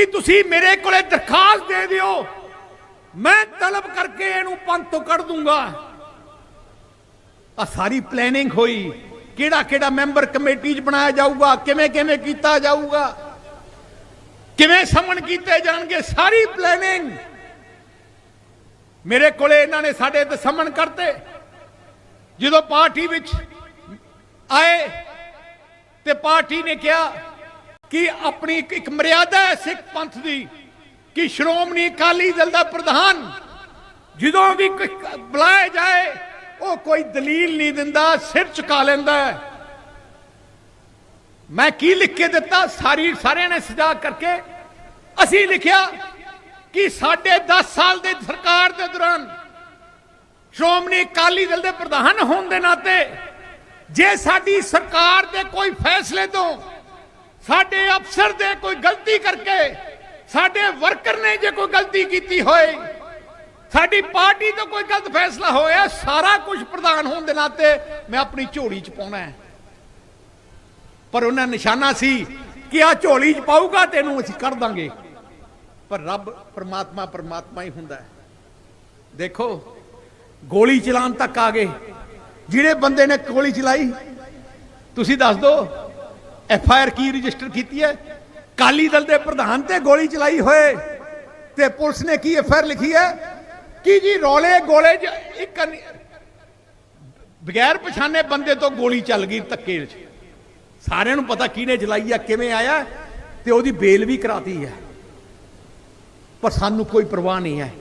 ਕਿ ਤੁਸੀਂ ਮੇਰੇ ਕੋਲੇ ਦਰਖਾਸਤ ਦੇ ਦਿਓ। ਮੈਂ ਤਲਬ ਕਰਕੇ ਇਹਨੂੰ ਪੰਥ ਤੋਂ ਕੱਢ ਦੂੰਗਾ। ਆ ਸਾਰੀ ਪਲੈਨਿੰਗ ਹੋਈ। ਕਿਹੜਾ ਕਿਹੜਾ ਮੈਂਬਰ ਕਮੇਟੀ 'ਚ ਬਣਾਇਆ ਜਾਊਗਾ? ਕਿਵੇਂ ਕਿਵੇਂ ਕੀਤਾ ਜਾਊਗਾ? ਕਿਵੇਂ ਸਮਣ ਕੀਤੇ ਜਾਣਗੇ? ਸਾਰੀ ਪਲੈਨਿੰਗ ਮੇਰੇ ਕੋਲੇ ਇਹਨਾਂ ਨੇ ਸਾਡੇ ਤੇ ਸਮਣ ਕਰਤੇ। ਜਦੋਂ ਪਾਰਟੀ ਵਿੱਚ ਆਏ ਤੇ ਪਾਰਟੀ ਨੇ ਕਿਹਾ ਕਿ ਆਪਣੀ ਇੱਕ- ਇੱਕ ਮਰਿਆਦਾ ਹੈ ਸਿੱਖ ਪੰਥ ਦੀ ਕਿ ਸ਼੍ਰੋਮਣੀ ਅਕਾਲੀ ਦਲ ਦਾ ਪ੍ਰਧਾਨ ਜਦੋਂ ਵੀ ਕੋਈ ਬੁਲਾਇਆ ਜਾਏ, ਉਹ ਕੋਈ ਦਲੀਲ ਨਹੀਂ ਦਿੰਦਾ, ਸਿਰ ਝੁਕਾ ਲੈਂਦਾ ਮੈਂ ਕੀ ਲਿਖ ਕੇ ਦਿੱਤਾ? ਸਾਰੀ ਸਾਰਿਆਂ ਨੇ ਸਜਾ ਕਰਕੇ ਅਸੀਂ ਲਿਖਿਆ ਕਿ ਸਾਡੇ 10 ਸਾਲ ਦੇ ਸਰਕਾਰ ਦੇ ਦੌਰਾਨ ਸ਼੍ਰੋਮਣੀ ਅਕਾਲੀ ਦਲ ਦੇ ਪ੍ਰਧਾਨ ਹੋਣ ਦੇ ਨਾਤੇ ਜੇ ਸਾਡੀ ਸਰਕਾਰ ਦੇ ਕੋਈ ਫੈਸਲੇ ਤੋਂ ਸਾਡੇ ਅਫਸਰ ਦੇ ਕੋਈ ਗਲਤੀ ਕਰਕੇ, ਸਾਡੇ ਵਰਕਰ ਨੇ ਜੇ ਕੋਈ ਗਲਤੀ ਕੀਤੀ ਹੋਏ, ਸਾਡੀ ਪਾਰਟੀ ਤੋਂ ਕੋਈ ਗਲਤ ਫੈਸਲਾ ਹੋਇਆ, ਸਾਰਾ ਕੁਝ ਪ੍ਰਧਾਨ ਹੋਣ ਦੇ ਨਾਤੇ ਮੈਂ ਆਪਣੀ ਝੋਲੀ 'ਚ ਪਾਉਣਾ ਹੈ। ਪਰ ਉਹਨਾਂ ਨਿਸ਼ਾਨਾ ਸੀ ਕਿ ਆ ਝੋਲੀ 'ਚ ਪਾਊਗਾ ਤੈਨੂੰ ਅਸੀਂ ਕਰ ਦਾਂਗੇ। ਪਰ ਰੱਬ ਪਰਮਾਤਮਾ ਪਰਮਾਤਮਾ ਹੀ ਹੁੰਦਾ ਹੈ। ਦੇਖੋ, ਗੋਲੀ ਚਲਾਉਣ ਤੱਕ ਆ ਗਏ। ਜਿਹੜੇ ਬੰਦੇ ਨੇ ਗੋਲੀ ਚਲਾਈ, ਤੁਸੀਂ ਦੱਸ ਦਿਓ ਐਫ ਆਈ ਆਰ ਕੀ ਰਜਿਸਟਰ ਕੀਤੀ ਹੈ? ਕਾਲੀ ਦਲ ਦੇ ਪ੍ਰਧਾਨ ਤੇ ਗੋਲੀ ਚਲਾਈ ਹੋਏ ਤੇ ਪੁਲਿਸ ਨੇ ਕੀ ਐਫ ਆਈ ਆਰ ਲਿਖੀ ਹੈ? ਕਿ ਜੀ, ਰੋਲੇ ਗੋਲੇ 'ਚ ਇੱਕ ਬਗੈਰ ਪਛਾਣੇ ਬੰਦੇ ਤੋਂ ਗੋਲੀ ਚੱਲ ਗਈ ਧੱਕੇ ਵਿੱਚ। ਸਾਰਿਆਂ ਨੂੰ ਪਤਾ ਕਿਹਨੇ ਚਲਾਈ ਆ, ਕਿਵੇਂ ਆਇਆ ਤੇ ਉਹਦੀ ਬੇਲ ਵੀ ਕਰਾਤੀ ਹੈ। ਪਰ ਸਾਨੂੰ ਕੋਈ ਪਰਵਾਹ ਨਹੀਂ ਹੈ।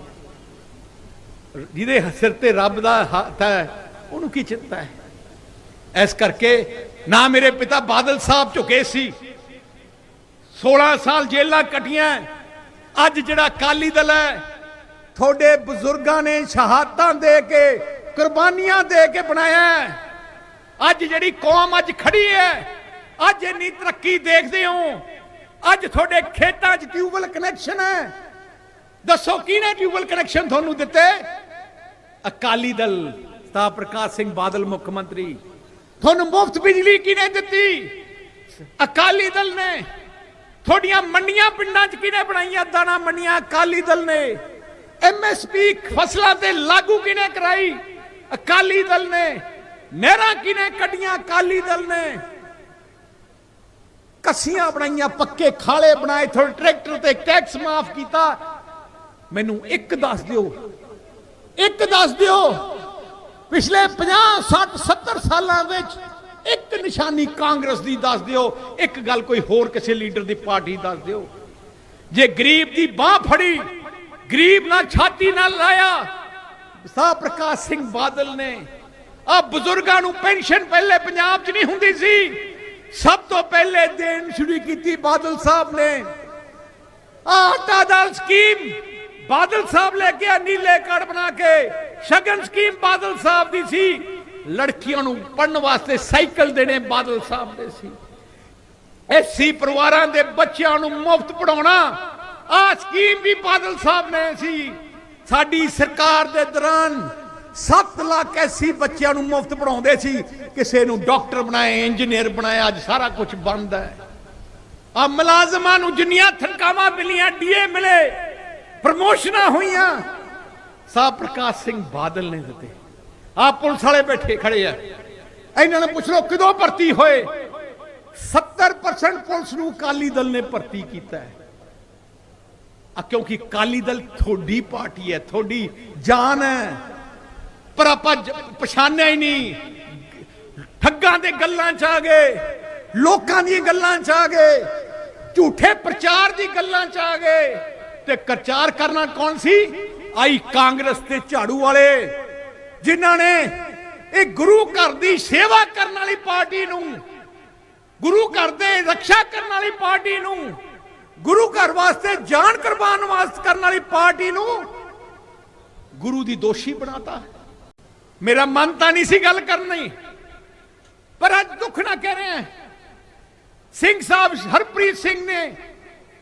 ਜਿਹਦੇ ਸਿਰ ਤੇ ਰੱਬ ਦਾ ਹੱਥ ਹੈ, ਉਹਨੂੰ ਕੀ ਚਿੰਤਾ ਹੈ? ਇਸ ਕਰਕੇ ਨਾ ਮੇਰੇ ਪਿਤਾ ਬਾਦਲ ਸਾਹਿਬ ਝੁਕੇ ਸੀ। 16 ਸਾਲ ਜੇਲਾਂ ਕਟੀਆਂ। ਅੱਜ ਜਿਹੜਾ ਅਕਾਲੀ ਦਲ ਹੈ, ਤੁਹਾਡੇ ਬਜ਼ੁਰਗਾਂ ਨੇ ਸ਼ਹਾਦਤਾਂ ਦੇ ਕੇ, ਕੁਰਬਾਨੀਆਂ ਦੇ ਕੇ ਬਣਾਇਆ ਅੱਜ ਜਿਹੜੀ ਕੌਮ ਅੱਜ ਖੜੀ ਹੈ, ਅੱਜ ਇੰਨੀ ਤਰੱਕੀ ਦੇਖਦੇ ਹੋ। ਅੱਜ ਤੁਹਾਡੇ ਖੇਤਾਂ 'ਚ ਟਿਊਬਵੈਲ ਕਨੈਕਸ਼ਨ ਹੈ। ਦੱਸੋ, ਕਿਹਨੇ ਟਿਊਬਵੈਲ ਕਨੈਕਸ਼ਨ ਤੁਹਾਨੂੰ ਦਿੱਤੇ? ਅਕਾਲੀ ਦਲ, ਤਾਂ ਪ੍ਰਕਾਸ਼ ਸਿੰਘ ਬਾਦਲ ਮੁੱਖ ਮੰਤਰੀ। ਤੁਹਾਨੂੰ ਮੁਫਤ ਬਿਜਲੀ ਕਿਹਨੇ ਦਿੱਤੀ? ਅਕਾਲੀ ਦਲ ਨੇ। ਤੁਹਾਡੀਆਂ ਮੰਡੀਆਂ ਪਿੰਡਾਂ 'ਚ ਕਿਹਨੇ ਬਣਾਈਆਂ? ਦਾਣਾ ਮੰਡੀਆਂ, ਅਕਾਲੀ ਦਲ ਨੇ। ਐਮਐਸਪੀ ਫਸਲਾਂ ਤੇ ਲਾਗੂ ਕਿਹਨੇ ਕਰਾਈ? ਅਕਾਲੀ ਦਲ ਨੇ। ਨਹਿਰਾਂ ਕਿਹਨੇ ਕੱਢੀਆਂ? ਅਕਾਲੀ ਦਲ ਨੇ। ਕੱਸੀਆਂ ਬਣਾਈਆਂ, ਪੱਕੇ ਖਾਲੇ ਬਣਾਏ, ਤੁਹਾਡੇ ਟਰੈਕਟਰ ਤੇ ਟੈਕਸ ਮਾਫ ਕੀਤਾ। ਮੈਨੂੰ ਇੱਕ ਦੱਸ ਦਿਓ। ਇੱਕ ਦੱਸ ਦਿਓ। ਪਿਛਲੇ 50 60 70 ਸਾਲਾਂ ਵਿੱਚ ਇੱਕ ਨਿਸ਼ਾਨੀ ਕਾਂਗਰਸ ਦੀ ਦੱਸ ਦਿਓ, ਇੱਕ ਗੱਲ ਕੋਈ ਹੋਰ ਕਿਸੇ ਲੀਡਰ ਦੀ ਪਾਰਟੀ ਦੱਸ ਦਿਓ। ਜੇ ਗਰੀਬ ਦੀ ਬਾਹ ਫੜੀ, ਗਰੀਬ ਨਾਲ ਛਾਤੀ ਨਾਲ ਲਾਇਆ, ਸਾਹ ਪ੍ਰਕਾਸ਼ ਸਿੰਘ ਬਾਦਲ ਨੇ, ਆ ਬਜ਼ੁਰਗਾਂ ਨੂੰ ਪੈਨਸ਼ਨ ਪਹਿਲੇ ਪੰਜਾਬ 'ਚ ਨਹੀਂ ਹੁੰਦੀ ਸੀ, ਸਭ ਤੋਂ ਪਹਿਲੇ ਦੇਣ ਸ਼ੁਰੂ ਕੀਤੀ ਬਾਦਲ ਸਾਹਿਬ ਨੇ। ਆਟਾ ਦਾਲ ਸਕੀਮ ਬਾਦਲ ਸਾਹਿਬ ਲੈ ਕੇ ਆ ਨੀਲੇ ਕਾਰਡ ਬਣਾ ਕੇ। ਸ਼ਗਨ ਸਕੀਮ ਬਾਦਲ ਸਾਹਿਬ ਦੀ ਸੀ। ਲੜਕੀਆਂ ਨੂੰ ਪੜਨ ਵਾਸਤੇ ਸਾਈਕਲ ਦੇਣੇ ਬਾਦਲ ਸਾਹਿਬ ਦੇ ਸੀ। ਐਸੀ ਪਰਿਵਾਰਾਂ ਦੇ ਬੱਚਿਆਂ ਨੂੰ ਮੁਫਤ ਪੜਾਉਣਾ ਆ ਸਕੀਮ ਵੀ ਬਾਦਲ ਸਾਹਿਬ ਨੇ ਸੀ। ਸਾਡੀ ਸਰਕਾਰ ਦੇ ਦੌਰਾਨ 7 ਲੱਖ ਐਸੀ ਬੱਚਿਆਂ ਨੂੰ ਮੁਫਤ ਪੜਾਉਂਦੇ ਸੀ। ਕਿਸੇ ਨੂੰ ਡਾਕਟਰ ਬਣਾਏ ਇੰਜੀਨੀਅਰ ਬਣਾਏ ਅੱਜ ਸਾਰਾ ਕੁਝ ਬੰਦ ਹੈ। ਆ ਮੁਲਾਜ਼ਮਾਂ ਨੂੰ ਜਿੰਨੀਆਂ ਥਨਕਾਵਾਂ ਮਿਲੀਆਂ, ਡੀਏ ਮਿਲੇ। ਪ੍ਰਮੋਸ਼ਨਾਂ ਹੋਈਆਂ। ਸਾਹ ਪ੍ਰਕਾਸ਼ ਸਿੰਘ ਬਾਦਲ ਨੇ ਦਿੱਤੇ। ਆ ਪੁਲਿਸ ਵਾਲੇ ਬੈਠੇ ਖੜੇ ਆ। ਇਹਨਾਂ ਨੂੰ ਪੁੱਛ ਲਓ, ਕਦੋਂ ਭਰਤੀ ਹੋਏ? 70% ਪੁਲਿਸ ਨੂੰ ਅਕਾਲੀ ਦਲ ਨੇ ਭਰਤੀ ਕੀਤਾ ਹੈ। ਆ ਕਿਉਂਕਿ ਅਕਾਲੀ ਦਲ ਤੁਹਾਡੀ ਪਾਰਟੀ ਹੈ, ਤੁਹਾਡੀ ਜਾਨ ਹੈ। ਪਰ ਆਪਾਂ ਪਛਾਣਿਆ ਹੀ ਨਹੀਂ। ਠੱਗਾਂ ਦੇ ਗੱਲਾਂ ਚ ਆ ਗਏ, ਲੋਕਾਂ ਦੀਆਂ ਗੱਲਾਂ ਚ ਆ ਗਏ, ਝੂਠੇ ਪ੍ਰਚਾਰ ਦੀ ਗੱਲਾਂ ਚ ਆ ਗਏ। ਤੇ ਪ੍ਰਚਾਰ ਕਰਨਾ ਕੌਣ ਸੀ? ਆਈ ਕਾਂਗਰਸ ਤੇ ਝਾੜੂ ਵਾਲੇ, ਜਿਨ੍ਹਾਂ ਨੇ ਇਹ ਗੁਰੂ ਘਰ ਦੀ ਸੇਵਾ ਕਰਨ ਵਾਲੀ ਪਾਰਟੀ ਨੂੰ, ਗੁਰੂ ਘਰ ਦੇ ਰੱਖਿਆ ਕਰਨ ਵਾਲੀ ਪਾਰਟੀ ਨੂੰ, ਗੁਰੂ ਘਰ ਵਾਸਤੇ ਜਾਨ ਕੁਰਬਾਨ ਵਾਸਤੇ ਕਰਨ ਵਾਲੀ ਪਾਰਟੀ ਨੂੰ ਗੁਰੂ ਦੀ ਦੋਸ਼ੀ ਬਣਾਤਾ। ਮੇਰਾ ਮਨ ਤਾਂ ਨਹੀਂ ਸੀ ਗੱਲ ਕਰਨੀ ਪਰ ਅੱਜ ਦੁੱਖ ਨਾ ਕਹਿ ਰਹੇ ਹਾਂ, ਸਿੰਘ ਸਾਹਿਬ ਹਰਪ੍ਰੀਤ ਸਿੰਘ ਨੇ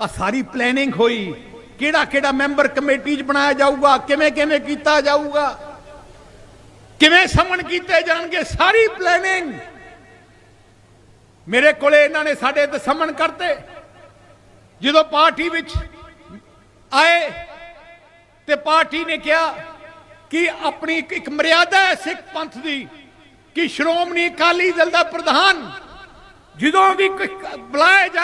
ਆ ਸਾਰੀ ਪਲੈਨਿੰਗ ਹੋਈ। ਕਿਹੜਾ ਕਿਹੜਾ ਮੈਂਬਰ ਕਮੇਟੀ 'ਚ ਬਣਾਇਆ ਜਾਊਗਾ, ਕਿਵੇਂ ਕਿਵੇਂ ਕੀਤਾ ਜਾਊਗਾ, ਕਿਵੇਂ ਸਮਨ ਕੀਤੇ ਜਾਣਗੇ, ਸਾਰੀ ਪਲੈਨਿੰਗ ਮੇਰੇ ਕੋਲੇ ਇਹਨਾਂ ਨੇ ਸਾਡੇ ਤੇ ਸਮਨ ਕਰਤੇ। ਜਦੋਂ ਪਾਰਟੀ ਵਿੱਚ ਆਏ ਤੇ ਪਾਰਟੀ ਨੇ ਕਿਹਾ ਕਿ ਆਪਣੀ ਇੱਕ- ਮਰਿਆਦਾ ਹੈ ਸਿੱਖ ਪੰਥ ਦੀ ਕਿ ਸ਼੍ਰੋਮਣੀ ਅਕਾਲੀ ਦਲ ਦਾ ਪ੍ਰਧਾਨ ਜਦੋਂ ਵੀ ਕੋਈ ਬੁਲਾਇਆ ਜਾਏ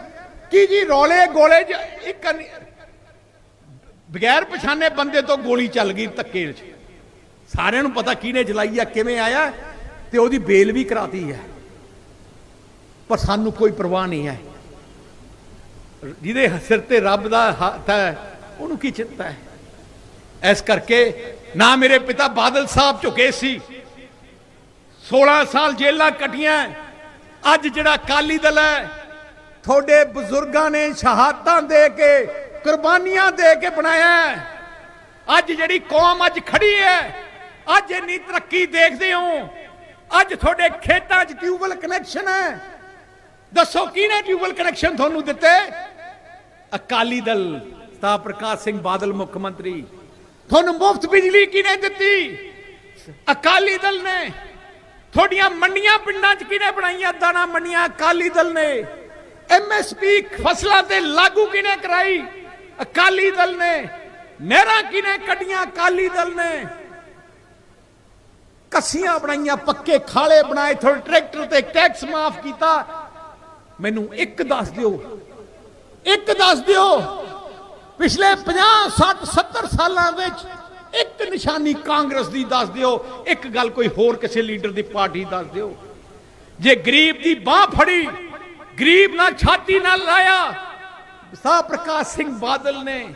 ਕੀ ਜੀ ਰੌਲੇ ਗੋਲੇ 'ਚ ਇੱਕ ਬਗੈਰ ਪਛਾਣੇ ਬੰਦੇ ਤੋਂ ਗੋਲੀ ਚੱਲ ਗਈ ਧੱਕੇ 'ਚ ਸਾਰਿਆਂ ਨੂੰ ਪਤਾ ਕਿਹਨੇ ਚਲਾਈ ਆ, ਕਿਵੇਂ ਆਇਆ ਤੇ ਉਹਦੀ ਬੇਲ ਵੀ ਕਰਾਤੀ ਹੈ। ਪਰ ਸਾਨੂੰ ਕੋਈ ਪਰਵਾਹ ਨਹੀਂ ਹੈ। ਜਿਹਦੇ ਸਿਰ ਤੇ ਰੱਬ ਦਾ ਹੱਥ ਹੈ, ਉਹਨੂੰ ਕੀ ਚਿੰਤਾ ਹੈ? ਇਸ ਕਰਕੇ ਨਾ ਮੇਰੇ ਪਿਤਾ ਬਾਦਲ ਸਾਹਿਬ ਝੁਕੇ ਸੀ। 16 ਸਾਲ ਜੇਲਾਂ ਕਟੀਆਂ। ਅੱਜ ਜਿਹੜਾ ਕਾਲੀ ਦਲ ਹੈ ਤੁਹਾਡੇ ਬਜ਼ੁਰਗਾਂ ਨੇ ਸ਼ਹਾਦਤਾਂ ਦੇ ਕੇ, ਕੁਰਬਾਨੀਆਂ ਦੇ ਕੇ ਬਣਾਇਆ ਅੱਜ ਜਿਹੜੀ ਕੌਮ ਅੱਜ ਖੜੀ ਹੈ, ਅੱਜ ਇੰਨੀ ਤਰੱਕੀ ਦੇਖਦੇ ਹੋ। ਅੱਜ ਤੁਹਾਡੇ ਖੇਤਾਂ 'ਚ ਟਿਊਬਲ ਕਨੈਕਸ਼ਨ ਹੈ। ਦੱਸੋ, ਕਿਹਨੇ ਟਿਊਬਲ ਕਨੈਕਸ਼ਨ ਤੁਹਾਨੂੰ ਦਿੱਤੇ? ਅਕਾਲੀ ਦਲ ਤਾਂ ਪ੍ਰਕਾਸ਼ ਸਿੰਘ ਬਾਦਲ ਮੁੱਖ ਮੰਤਰੀ। ਤੁਹਾਨੂੰ ਮੁਫਤ ਬਿਜਲੀ ਕਿਹਨੇ ਦਿੱਤੀ? ਅਕਾਲੀ ਦਲ ਨੇ। ਤੁਹਾਡੀਆਂ ਮੰਡੀਆਂ ਪਿੰਡਾਂ 'ਚ ਕਿਹਨੇ ਬਣਾਈਆਂ? ਦਾਣਾ ਮੰਡੀਆਂ ਅਕਾਲੀ ਦਲ ਨੇ। ਐਮਐਸਪੀ ਫਸਲਾਂ ਤੇ ਲਾਗੂ ਕਿਹਨੇ ਕਰਾਈ? ਅਕਾਲੀ ਦਲ ਨੇ। ਨਹਿਰਾਂ ਕਿਹਨੇ ਕੱਢੀਆਂ ਅਕਾਲੀ ਦਲ ਨੇ? ਕੱਸੀਆਂ ਬਣਾਈਆਂ, ਪੱਕੇ ਖਾਲੇ ਬਣਾਏ ਥੋੜੇ ਟਰੈਕਟਰ ਤੇ ਟੈਕਸ ਮਾਫ ਕੀਤਾ। ਮੈਨੂੰ ਇੱਕ ਦੱਸ ਦਿਓ, ਇੱਕ ਦੱਸ ਦਿਓ, ਪਿਛਲੇ 50 60 70 ਸਾਲਾਂ ਵਿੱਚ ਇੱਕ ਨਿਸ਼ਾਨੀ ਕਾਂਗਰਸ ਦੀ ਦੱਸ ਦਿਓ, ਇੱਕ ਗੱਲ ਕੋਈ ਹੋਰ ਕਿਸੇ ਲੀਡਰ ਦੀ ਪਾਰਟੀ ਦੱਸ ਦਿਓ। ਜੇ ਗਰੀਬ ਦੀ ਬਾਹ ਫੜੀ ਗਰੀਬ ਨਾਲ ਛਾਤੀ ਨਾਲ ਲਾਇਆ। ਸਾਹ ਪ੍ਰਕਾਸ਼ ਸਿੰਘ ਬਾਦਲ ਨੇ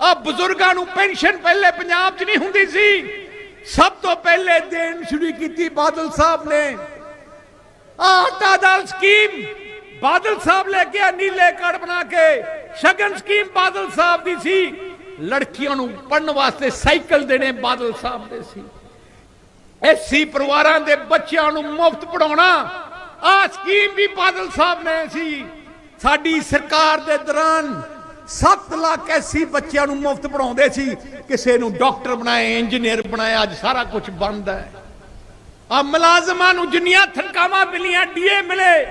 ਆ ਬਜ਼ੁਰਗਾਂ ਨੂੰ ਪੈਨਸ਼ਨ ਪਹਿਲੇ ਪੰਜਾਬ 'ਚ ਨਹੀਂ ਹੁੰਦੀ ਸੀ। ਸਭ ਤੋਂ ਪਹਿਲੇ ਦੇਣ ਸ਼ੁਰੂ ਕੀਤੀ ਬਾਦਲ ਸਾਹਿਬ ਨੇ। ਆਟਾ ਦਾਲ ਸਕੀਮ ਬਾਦਲ ਸਾਹਿਬ ਲੈ ਕੇ ਆ ਨੀਲੇ ਕਾਰਡ ਬਣਾ ਕੇ। ਸ਼ਗਨ ਸਕੀਮ ਬਾਦਲ ਸਾਹਿਬ ਦੀ ਸੀ। ਲੜਕੀਆਂ ਨੂੰ ਪੜਨ ਵਾਸਤੇ ਸਾਈਕਲ ਦੇਣੇ ਬਾਦਲ ਸਾਹਿਬ ਦੇ ਸੀ। ਐਸੀ ਪਰਿਵਾਰਾਂ ਦੇ ਬੱਚਿਆਂ ਨੂੰ ਮੁਫਤ ਪੜਾਉਣਾ ਆ ਸਕੀਮ ਵੀ ਬਾਦਲ ਸਾਹਿਬ ਨੇ ਸੀ। ਸਾਡੀ ਸਰਕਾਰ ਦੇ ਦੌਰਾਨ 7 ਲੱਖ ਐਸੀ ਬੱਚਿਆਂ ਨੂੰ ਮੁਫਤ ਪੜਾਉਂਦੇ ਸੀ, ਕਿਸੇ ਨੂੰ ਡਾਕਟਰ ਬਣਾਏ ਇੰਜੀਨੀਅਰ ਬਣਾਏ ਅੱਜ ਸਾਰਾ ਕੁਝ ਬੰਦ ਹੈ। ਆ ਮੁਲਾਜ਼ਮਾਂ ਨੂੰ ਜਿੰਨੀਆਂ ਥਨਕਾਵਾਂ ਮਿਲੀਆਂ, ਡੀਏ ਮਿਲੇ,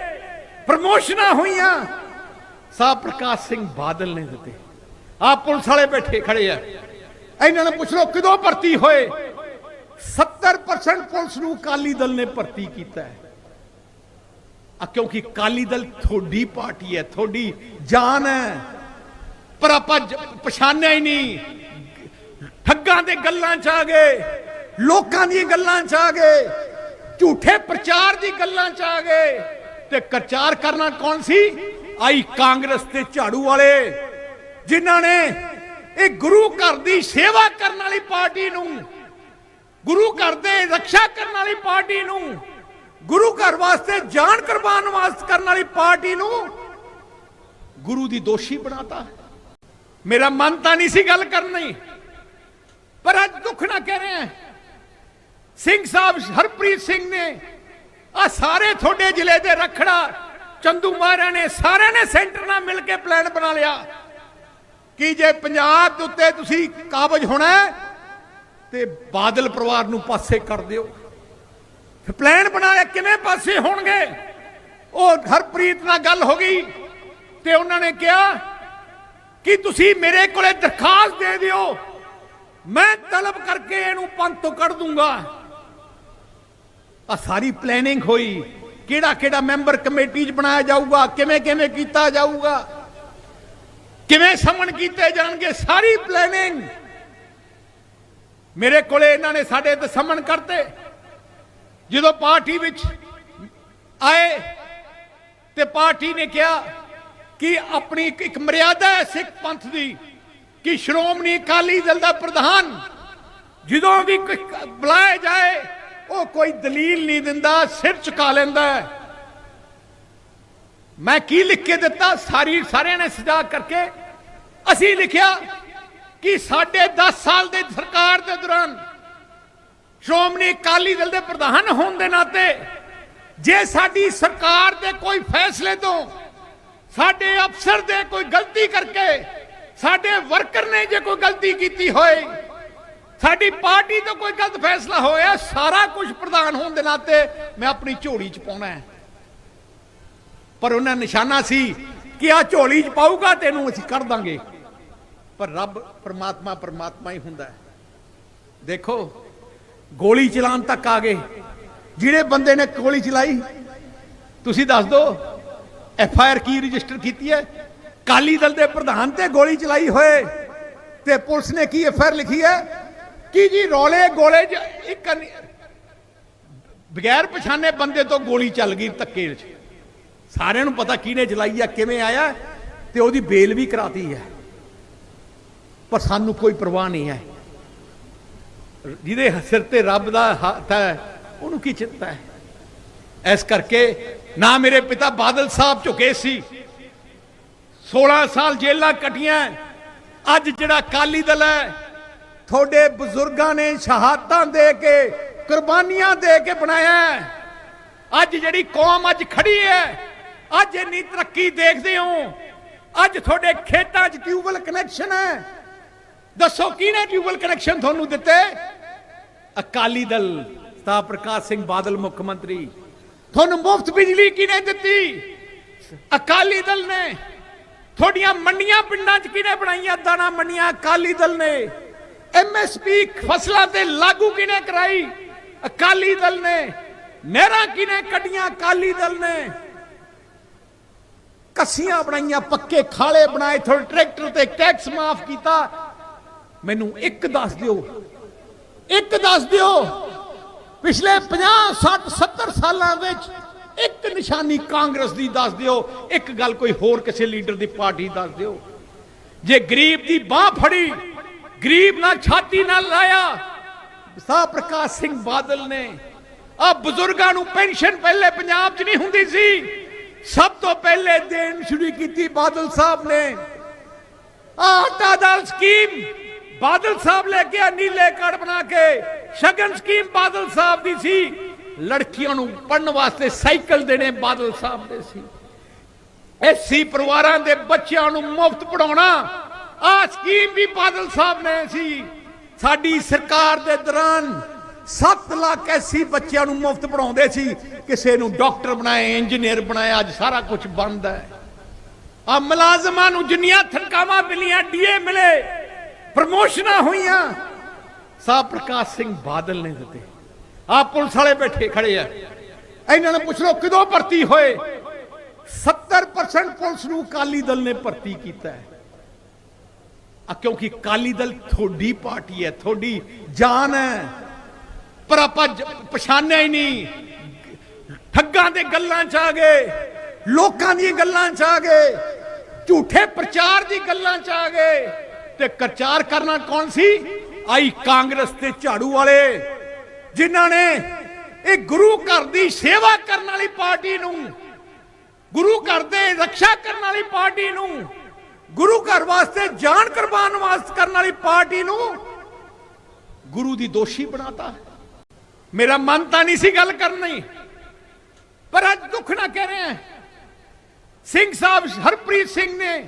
ਪ੍ਰਮੋਸ਼ਨਾਂ ਹੋਈਆਂ। ਸਾਹ ਪ੍ਰਕਾਸ਼ ਸਿੰਘ ਬਾਦਲ ਨੇ ਦਿੱਤੇ। ਆ ਪੁਲਿਸ ਵਾਲੇ ਬੈਠੇ ਖੜੇ ਆ। ਇਹਨਾਂ ਨੂੰ ਪੁੱਛ ਲਓ, ਕਦੋਂ ਭਰਤੀ ਹੋਏ? 70% ਪੁਲਿਸ ਨੂੰ ਅਕਾਲੀ ਦਲ ਨੇ ਭਰਤੀ ਕੀਤਾ ਹੈ। ਕਿਉਂਕਿ ਅਕਾਲੀ ਦਲ ਤੁਹਾਡੀ ਪਾਰਟੀ ਹੈ, ਤੁਹਾਡੀ ਜਾਨ ਹੈ। ਪਰ ਆਪਾਂ ਪਛਾਣਿਆ ਹੀ ਨਹੀਂ। ਠੱਗਾਂ ਦੇ ਗੱਲਾਂ 'ਚ ਆ ਗਏ, ਲੋਕਾਂ ਦੀਆਂ ਗੱਲਾਂ 'ਚ ਆ ਗਏ, ਝੂਠੇ ਪ੍ਰਚਾਰ ਦੀ ਗੱਲਾਂ 'ਚ ਆ ਗਏ। ਤੇ ਪ੍ਰਚਾਰ ਕਰਨਾ ਕੌਣ ਸੀ? ਆਈ ਕਾਂਗਰਸ ਤੇ ਝਾੜੂ ਵਾਲੇ, ਜਿਨ੍ਹਾਂ ਨੇ ਇਹ ਗੁਰੂ ਘਰ ਦੀ ਸੇਵਾ ਕਰਨ ਵਾਲੀ ਪਾਰਟੀ ਨੂੰ, ਗੁਰੂ ਘਰ ਦੇ ਰੱਖਿਆ ਕਰਨ ਵਾਲੀ ਪਾਰਟੀ ਨੂੰ ਗੁਰੂ ਘਰ ਵਾਸਤੇ ਜਾਨ ਕੁਰਬਾਨ ਵਾਸਤੇ ਕਰਨ ਵਾਲੀ ਪਾਰਟੀ ਨੂੰ ਗੁਰੂ ਦੀ ਦੋਸ਼ੀ ਬਣਾਤਾ। ਮੇਰਾ ਮਨ ਤਾਂ ਨਹੀਂ ਸੀ ਗੱਲ ਕਰਨੀ ਪਰ ਅੱਜ ਦੁੱਖ ਨਾ ਕਹਿ ਰਹੇ ਹਾਂ। ਸਿੰਘ ਸਾਹਿਬ ਹਰਪ੍ਰੀਤ ਸਿੰਘ ਨੇ ਆ ਸਾਰੇ ਤੁਹਾਡੇ ਜ਼ਿਲ੍ਹੇ ਦੇ ਰਖੜਾ, ਚੰਦੂ ਮਾਰਿਆ ਨੇ, ਸਾਰਿਆਂ ਨੇ ਸੈਂਟਰ ਨਾਲ ਮਿਲ ਕੇ ਪਲਾਨ ਬਣਾ ਲਿਆ। ਕਿ ਜੇ ਪੰਜਾਬ ਦੇ ਉੱਤੇ ਤੁਸੀਂ ਕਾਬਜ ਹੋਣਾ ਤੇ ਬਾਦਲ ਪਰਿਵਾਰ ਨੂੰ ਪਾਸੇ ਕਰ ਦਿਓ। ਪਲਾਨ ਬਣਾਇਆ ਕਿਵੇਂ ਪਾਸੇ ਹੋਣਗੇ? ਉਹ ਹਰਪ੍ਰੀਤ ਨਾਲ ਗੱਲ ਹੋ ਗਈ ਤੇ ਉਹਨਾਂ ਨੇ ਕਿਹਾ ਕਿ ਤੁਸੀਂ ਮੇਰੇ ਕੋਲੇ ਦਰਖਾਸਤ ਦੇ ਦਿਓ। ਮੈਂ ਤਲਬ ਕਰਕੇ ਇਹਨੂੰ ਪੰਥ ਤੋਂ ਕੱਢ ਦੂੰਗਾ। ਆ ਸਾਰੀ ਪਲੈਨਿੰਗ ਹੋਈ। ਕਿਹੜਾ ਕਿਹੜਾ ਮੈਂਬਰ ਕਮੇਟੀ 'ਚ ਬਣਾਇਆ ਜਾਊਗਾ ਕਿਵੇਂ ਕਿਵੇਂ ਕੀਤਾ ਜਾਊਗਾ, ਕਿਵੇਂ ਸਮਨ ਕੀਤੇ ਜਾਣਗੇ, ਸਾਰੀ ਪਲੈਨਿੰਗ ਮੇਰੇ ਕੋਲੇ ਇਹਨਾਂ ਨੇ ਸਾਡੇ ਤੇ ਸਮਨ ਕਰਤੇ। ਜਦੋਂ ਪਾਰਟੀ ਵਿੱਚ ਆਏ ਤੇ ਪਾਰਟੀ ਨੇ ਕਿਹਾ ਕਿ ਆਪਣੀ ਇੱਕ- ਮਰਿਆਦਾ ਹੈ ਸਿੱਖ ਪੰਥ ਦੀ ਕਿ ਸ਼੍ਰੋਮਣੀ ਅਕਾਲੀ ਦਲ ਦਾ ਪ੍ਰਧਾਨ ਜਦੋਂ ਵੀ ਕੋਈ ਬੁਲਾਇਆ ਜਾਏ, ਉਹ ਕੋਈ ਦਲੀਲ ਨਹੀਂ ਦਿੰਦਾ, ਸਿਰ ਝੁਕਾ ਲੈਂਦਾ ਮੈਂ ਕੀ ਲਿਖ ਕੇ ਦਿੱਤਾ? ਸਾਰੀ ਸਾਰਿਆਂ ਨੇ ਸਜਾ ਕਰਕੇ ਅਸੀਂ ਲਿਖਿਆ ਕਿ ਸਾਡੇ 10 ਸਾਲ ਦੇ ਸਰਕਾਰ ਦੇ ਦੌਰਾਨ ਸ਼੍ਰੋਮਣੀ ਅਕਾਲੀ ਦਲ ਦੇ ਪ੍ਰਧਾਨ ਹੋਣ ਦੇ ਨਾਤੇ ਜੇ ਸਾਡੀ ਸਰਕਾਰ ਦੇ ਕੋਈ ਫੈਸਲੇ ਤੋਂ ਸਾਡੇ ਅਫਸਰ ਦੇ ਕੋਈ ਗਲਤੀ ਕਰਕੇ ਸਾਡੇ ਵਰਕਰ ਨੇ ਜੇ ਕੋਈ ਗਲਤੀ ਕੀਤੀ ਹੋਏ, ਸਾਡੀ ਪਾਰਟੀ ਤੋਂ ਕੋਈ ਗਲਤ ਫੈਸਲਾ ਹੋਇਆ, ਸਾਰਾ ਕੁਝ ਪ੍ਰਧਾਨ ਹੋਣ ਦੇ ਨਾਤੇ ਮੈਂ ਆਪਣੀ ਝੋਲੀ 'ਚ ਪਾਉਣਾ ਹੈ। ਪਰ ਉਹਨਾਂ ਨਿਸ਼ਾਨਾ ਸੀ ਕਿ ਆ ਝੋਲੀ 'ਚ ਪਾਊਗਾ ਤੈਨੂੰ ਅਸੀਂ ਕਰ ਦਾਂਗੇ। ਪਰ ਰੱਬ ਪਰਮਾਤਮਾ ਪਰਮਾਤਮਾ ਹੀ ਹੁੰਦਾ ਹੈ। ਦੇਖੋ ਗੋਲੀ ਚਲਾਉਣ ਤੱਕ ਆ ਗਏ। ਜਿਹੜੇ ਬੰਦੇ ਨੇ ਗੋਲੀ ਚਲਾਈ, ਤੁਸੀਂ ਦੱਸ ਦਿਓ, ਐਫ ਆਈ ਆਰ ਕੀ ਰਜਿਸਟਰ ਕੀਤੀ ਹੈ? ਕਾਲੀ ਦਲ ਦੇ ਪ੍ਰਧਾਨ ਤੇ ਗੋਲੀ ਚਲਾਈ ਹੋਏ ਤੇ ਪੁਲਿਸ ਨੇ ਕੀ ਐਫ ਆਈ ਆਰ ਲਿਖੀ ਹੈ? ਕਿ ਜੀ, ਰੋਲੇ ਗੋਲੇ 'ਚ ਇੱਕ ਬਗੈਰ ਪਛਾਣੇ ਬੰਦੇ ਤੋਂ ਗੋਲੀ ਚੱਲ ਗਈ ਧੱਕੇ 'ਚ ਸਾਰਿਆਂ ਨੂੰ ਪਤਾ ਕਿਹਨੇ ਚਲਾਈ ਆ, ਕਿਵੇਂ ਆਇਆ ਤੇ ਉਹਦੀ ਬੇਲ ਵੀ ਕਰਾਤੀ ਹੈ। ਪਰ ਸਾਨੂੰ ਕੋਈ ਪਰਵਾਹ ਨਹੀਂ ਹੈ। ਜਿਹਦੇ ਸਿਰ ਤੇ ਰੱਬ ਦਾ ਹੱਥ ਹੈ, ਉਹਨੂੰ ਕੀ ਚਿੰਤਾ ਹੈ? ਇਸ ਕਰਕੇ ਨਾ ਮੇਰੇ ਪਿਤਾ ਬਾਦਲ ਸਾਹਿਬ ਝੁਕੇ ਸੀ। 16 ਸਾਲ ਜੇਲਾਂ ਕਟੀਆਂ। ਅੱਜ ਜਿਹੜਾ ਕਾਲੀ ਦਲ ਹੈ, ਤੁਹਾਡੇ ਬਜ਼ੁਰਗਾਂ ਨੇ ਸ਼ਹਾਦਤਾਂ ਦੇ ਕੇ, ਕੁਰਬਾਨੀਆਂ ਦੇ ਕੇ ਬਣਾਇਆ ਅੱਜ ਜਿਹੜੀ ਕੌਮ ਅੱਜ ਖੜੀ ਹੈ, ਅੱਜ ਇੰਨੀ ਤਰੱਕੀ ਦੇਖਦੇ ਹੋ। ਅੱਜ ਤੁਹਾਡੇ ਖੇਤਾਂ 'ਚ ਟਿਊਬਲ ਕਨੈਕਸ਼ਨ ਹੈ। ਦੱਸੋ ਕਿਹਨੇ ਟਿਊਬਲ ਕਨੈਕਸ਼ਨ ਤੁਹਾਨੂੰ ਦਿੱਤੇ? ਅਕਾਲੀ ਦਲ, ਸਤਾ ਪ੍ਰਕਾਸ਼ ਸਿੰਘ ਬਾਦਲ ਮੁੱਖ ਮੰਤਰੀ। ਤੁਹਾਨੂੰ ਮੁਫਤ ਬਿਜਲੀ ਕਿਹਨੇ ਦਿੱਤੀ? ਅਕਾਲੀ ਦਲ ਨੇ। ਤੁਹਾਡੀਆਂ ਮੰਡੀਆਂ ਪਿੰਡਾਂ 'ਚ ਕਿਹਨੇ ਬਣਾਈਆਂ? ਦਾਣਾ ਮੰਡੀਆਂ, ਅਕਾਲੀ ਦਲ ਨੇ। ਐਮਐਸਪੀ ਫਸਲਾਂ ਤੇ ਲਾਗੂ ਕਿਹਨੇ ਕਰਾਈ? ਅਕਾਲੀ ਦਲ ਨੇ। ਨਹਿਰਾਂ ਕਿਹਨੇ ਕੱਢੀਆਂ? ਅਕਾਲੀ ਦਲ ਨੇ। ਕੱਸੀਆਂ ਬਣਾਈਆਂ, ਪੱਕੇ ਖਾਲੇ ਬਣਾਏ, ਤੁਹਾਡੇ ਟਰੈਕਟਰ ਤੇ ਟੈਕਸ ਮਾਫ ਕੀਤਾ। ਮੈਨੂੰ ਇੱਕ ਦੱਸ ਦਿਓ। ਇੱਕ ਦੱਸ ਦਿਓ। ਪਿਛਲੇ 50 60 70 ਸਾਲਾਂ ਵਿੱਚ ਇੱਕ ਨਿਸ਼ਾਨੀ ਕਾਂਗਰਸ ਦੀ ਦੱਸ ਦਿਓ। ਇੱਕ ਗੱਲ ਕੋਈ ਹੋਰ ਕਿਸੇ ਲੀਡਰ ਦੀ ਪਾਰਟੀ ਦੱਸ ਦਿਓ। ਜੇ ਗਰੀਬ ਦੀ ਬਾਹ ਫੜੀ, ਗਰੀਬ ਨਾਲ ਛਾਤੀ ਨਾਲ ਲਾਇਆ, ਸਾਹ ਪ੍ਰਕਾਸ਼ ਸਿੰਘ ਬਾਦਲ ਨੇ ਆ ਬਜ਼ੁਰਗਾਂ ਨੂੰ ਪੈਨਸ਼ਨ ਪਹਿਲੇ ਪੰਜਾਬ 'ਚ ਨਹੀਂ ਹੁੰਦੀ ਸੀ। ਸਭ ਤੋਂ ਪਹਿਲੇ ਦੇਣ ਸ਼ੁਰੂ ਕੀਤੀ ਬਾਦਲ ਸਾਹਿਬ ਨੇ। ਆਟਾ ਦਾਲ ਸਕੀਮ ਬਾਦਲ ਸਾਹਿਬ ਲੈ ਕੇ ਆ ਨੀਲੇ ਕਾਰਡ ਬਣਾ ਕੇ ਸ਼ਗਨ ਸਕੀਮ ਬਾਦਲ ਸਾਹਿਬ ਦੀ ਸੀ। ਲੜਕੀਆਂ ਨੂੰ ਪੜਨ ਵਾਸਤੇ ਸਾਈਕਲ ਦੇਣੇ ਬਾਦਲ ਸਾਹਿਬ ਦੇ ਸੀ। ਐਸੀ ਪਰਿਵਾਰਾਂ ਦੇ ਬੱਚਿਆਂ ਨੂੰ ਮੁਫਤ ਪੜਾਉਣਾ ਆ ਸਕੀਮ ਵੀ ਬਾਦਲ ਸਾਹਿਬ ਨੇ ਸੀ। ਸਾਡੀ ਸਰਕਾਰ ਦੇ ਦੌਰਾਨ 7 ਲੱਖ ਐਸੀ ਬੱਚਿਆਂ ਨੂੰ ਮੁਫਤ ਪੜਾਉਂਦੇ ਸੀ, ਕਿਸੇ ਨੂੰ ਡਾਕਟਰ ਬਣਾਏ ਇੰਜੀਨੀਅਰ ਬਣਾਏ ਅੱਜ ਸਾਰਾ ਕੁਝ ਬੰਦ ਹੈ। ਆ ਮੁਲਾਜ਼ਮਾਂ ਨੂੰ ਜਿੰਨੀਆਂ ਥਨਕਾਵਾਂ ਮਿਲੀਆਂ, ਡੀਏ ਮਿਲੇ। ਪ੍ਰਮੋਸ਼ਨਾਂ ਹੋਈਆਂ। ਸਾਹ ਪ੍ਰਕਾਸ਼ ਸਿੰਘ ਬਾਦਲ ਨੇ ਦਿੱਤੇ। ਆ ਪੁਲਿਸ ਵਾਲੇ ਬੈਠੇ ਖੜੇ ਆ। ਇਹਨਾਂ ਨੂੰ ਪੁੱਛ ਲਓ, ਕਦੋਂ ਭਰਤੀ ਹੋਏ? 70% ਪੁਲਿਸ ਨੂੰ ਕਾਲੀ ਦਲ ਨੇ ਭਰਤੀ ਕੀਤਾ ਹੈ। ਆ ਕਿਉਂਕਿ ਕਾਲੀ ਦਲ ਥੋੜੀ ਪਾਰਟੀ ਹੈ ਥੋੜੀ ਜਾਨ ਹੈ। ਪਰ ਆਪਾਂ ਪਛਾਣਿਆ ਹੀ ਨਹੀਂ। ਠੱਗਾਂ ਦੇ ਗੱਲਾਂ ਚ ਆ ਗਏ, ਲੋਕਾਂ ਦੀਆਂ ਗੱਲਾਂ ਚ ਆ ਗਏ, ਝੂਠੇ ਪ੍ਰਚਾਰ ਦੀ ਗੱਲਾਂ ਚ ਆ ਗਏ। ਤੇ ਪ੍ਰਚਾਰ ਕਰਨਾ ਕੌਣ ਸੀ? ਆਈ ਕਾਂਗਰਸ ਤੇ ਝਾੜੂ ਵਾਲੇ, ਜਿਨ੍ਹਾਂ ਨੇ ਇਹ ਗੁਰੂ ਘਰ ਦੀ ਸੇਵਾ ਕਰਨ ਵਾਲੀ ਪਾਰਟੀ ਨੂੰ, ਗੁਰੂ ਘਰ ਦੇ ਰੱਖਿਆ ਕਰਨ ਵਾਲੀ ਪਾਰਟੀ ਨੂੰ, ਗੁਰੂ ਘਰ ਵਾਸਤੇ ਜਾਨ ਕੁਰਬਾਨ ਵਾਸਤੇ ਕਰਨ ਵਾਲੀ ਪਾਰਟੀ ਨੂੰ ਗੁਰੂ ਦੀ ਦੋਸ਼ੀ ਬਣਾਤਾ। ਮੇਰਾ ਮਨ ਤਾਂ ਨਹੀਂ ਸੀ ਗੱਲ ਕਰਨੀ ਪਰ ਅੱਜ ਦੁੱਖ ਨਾ ਕਹਿ ਰਹੇ ਹਾਂ, ਸਿੰਘ ਸਾਹਿਬ ਹਰਪ੍ਰੀਤ ਸਿੰਘ ਨੇ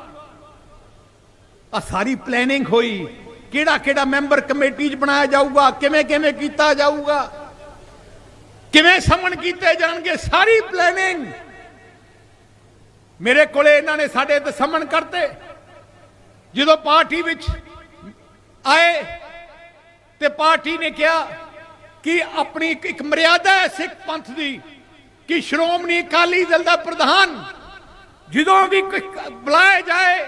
ਆ ਸਾਰੀ ਪਲੈਨਿੰਗ ਹੋਈ। ਕਿਹੜਾ ਕਿਹੜਾ ਮੈਂਬਰ ਕਮੇਟੀ 'ਚ ਬਣਾਇਆ ਜਾਊਗਾ, ਕਿਵੇਂ ਕਿਵੇਂ ਕੀਤਾ ਜਾਊਗਾ, ਕਿਵੇਂ ਸਮਨ ਕੀਤੇ ਜਾਣਗੇ, ਸਾਰੀ ਪਲੈਨਿੰਗ ਮੇਰੇ ਕੋਲੇ ਇਹਨਾਂ ਨੇ ਸਾਡੇ ਤੇ ਸਮਨ ਕਰਤੇ। ਜਦੋਂ ਪਾਰਟੀ ਵਿੱਚ ਆਏ ਤੇ ਪਾਰਟੀ ਨੇ ਕਿਹਾ ਕਿ ਆਪਣੀ ਇੱਕ- ਮਰਿਆਦਾ ਹੈ ਸਿੱਖ ਪੰਥ ਦੀ ਕਿ ਸ਼੍ਰੋਮਣੀ ਅਕਾਲੀ ਦਲ ਦਾ ਪ੍ਰਧਾਨ ਜਦੋਂ ਵੀ ਕੋਈ ਬੁਲਾਇਆ ਜਾਏ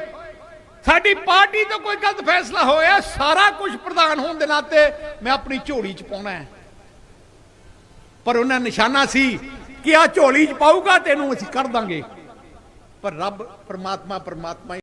ਸਾਡੀ ਪਾਰਟੀ ਤੋਂ ਕੋਈ ਗਲਤ ਫੈਸਲਾ ਹੋਇਆ, ਸਾਰਾ ਕੁਝ ਪ੍ਰਧਾਨ ਹੋਣ ਦੇ ਨਾਤੇ ਮੈਂ ਆਪਣੀ ਝੋਲੀ 'ਚ ਪਾਉਣਾ ਹੈ। ਪਰ ਉਹਨਾਂ ਨਿਸ਼ਾਨਾ ਸੀ ਕਿ ਆ ਝੋਲੀ 'ਚ ਪਾਊਗਾ ਤੈਨੂੰ ਅਸੀਂ ਕਰ ਦਾਂਗੇ। ਪਰ ਰੱਬ, ਪਰਮਾਤਮਾ ਪਰਮਾਤਮਾ